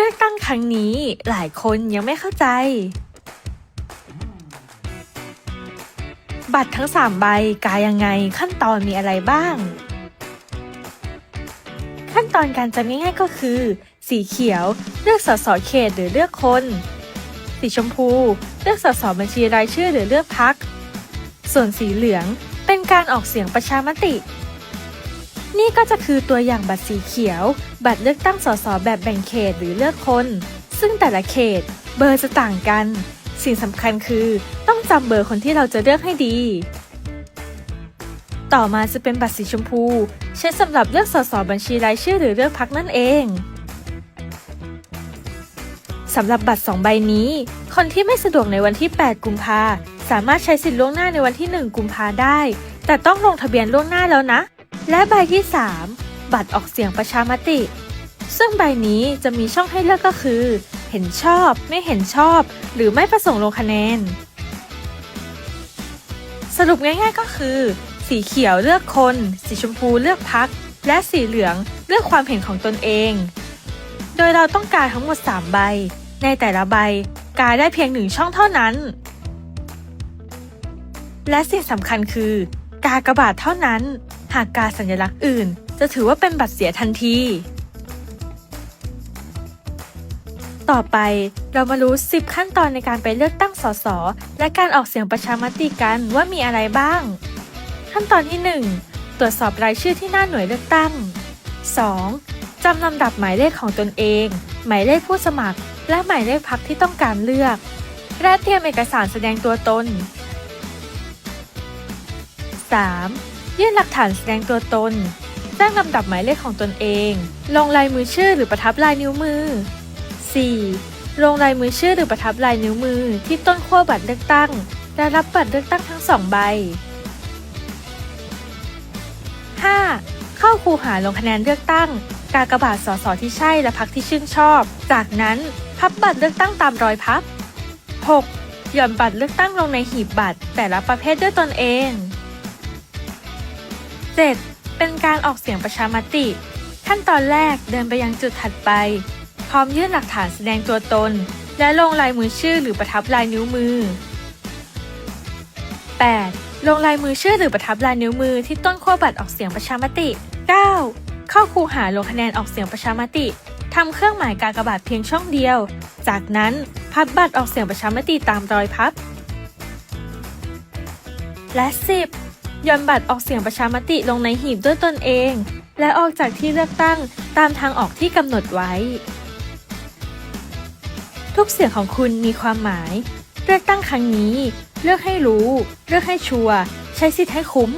เลือกตั้งครั้งนี้หลายคนยังไม่เข้าใจ บัตรทั้ง 3 ใบกายังไงขั้นตอนมีอะไรบ้าง ขั้นตอนการจำง่ายๆก็คือ สีเขียวเลือกสสเขตหรือเลือกคน สีชมพู เลือกสสบัญชีรายชื่อหรือเลือกพัก ส่วนสีเหลืองเป็นการออกเสียงประชามติ นี่ก็จะคือตัวอย่างบัตรสีเขียว บัตรเลือกตั้งสสแบบแบ่งเขตหรือเลือกคน ซึ่งแต่ละเขต เบอร์จะต่างกัน สิ่งสำคัญคือต้องจำเบอร์คนที่เราจะเลือกให้ดี ต่อมาจะเป็นบัตรสีชมพู ใช้สำหรับเลือกสสบัญชีรายชื่อหรือเลือกพักนั่นเองสำหรับบัตร 2 ใบนี้ คนที่ไม่สะดวกในวันที่ 8 กุมภาสามารถใช้สิทธิ์ล่วงหน้าในวันที่ 1 กุมภาได้ แต่ต้องลงทะเบียนล่วงหน้าแล้วนะ และใบที่ 3 บัตรออกเสียงประชามติ ซึ่งใบนี้จะมีช่องให้เลือกก็คือ เห็นชอบ ไม่เห็นชอบ หรือไม่ประสงค์ลงคะแนน สรุปง่ายๆก็คือ สีเขียวเลือกคน สีชมพูเลือกพัก และสีเหลืองเลือกความเห็นของตนเอง โดยเราต้องการทั้งหมด 3 ใบ ในแต่ละใบกาได้เพียงหนึ่งช่องเท่านั้น และสิ่งสำคัญคือ กากระบาทเท่านั้น หากกาสัญลักษณ์อื่น จะถือว่าเป็นบัตรเสียทันที ต่อไปเรามารู้ 10 ขั้นตอนในการไปเลือกตั้งสสและการออกเสียงประชามติกันว่ามีอะไรบ้าง ขั้นตอนที่ 1 ตรวจสอบรายชื่อที่หน้าหน่วยเลือกตั้ง 2. จำลำดับหมายเลขของตนเอง หมายเลขผู้สมัคร และหมายเลขพักที่ต้องการเลือก และเตรียมเอกสารแสดงตัวตน 3. ยื่นหลักฐานแสดงตัวตนแจ้งลำดับหมายเลขของตนเอง ลงลายมือชื่อหรือประทับลายนิ้วมือ 4. ลงลายมือชื่อหรือประทับลายนิ้วมือ ที่ต้นขั้วบัตรเลือกตั้ง และรับบัตรเลือกตั้งทั้งสองใบ 5. เข้าคูหาลงคะแนนเลือกตั้ง กากบาทสสที่ใช่และพักที่ชื่นชอบ จากนั้นพับบัตรเลือกตั้งตามรอยพับ 6. หย่อนบัตรเลือกตั้งลงในหีบบัตรแต่ละประเภทด้วยตนเอง 7. เป็นการออกเสียงประชามติ ขั้นตอนแรกเดินไปยังจุดถัดไป พร้อมยื่นหลักฐานแสดงตัวตน และลงลายมือชื่อหรือประทับลายนิ้วมือ 8. ลงลายมือชื่อหรือประทับลายนิ้วมือที่ต้นขั้วบัตรออกเสียงประชามติ 9. เข้าคูหาลงคะแนนออกเสียงประชามติทำเครื่องหมายกากบาทเพียงช่องเดียว จากนั้นพับบัตรออกเสียงประชามติตามรอยพับ และ 10. ย่อนบัตรออกเสียงประชามติลงในหีบด้วยตนเอง และออกจากที่เลือกตั้งตามทางออกที่กำหนดไว้ ทุกเสียงของคุณมีความหมาย เลือกตั้งครั้งนี้ เลือกให้รู้ เลือกให้ชัวร์ใช้สิทธิ์ให้คุ้ม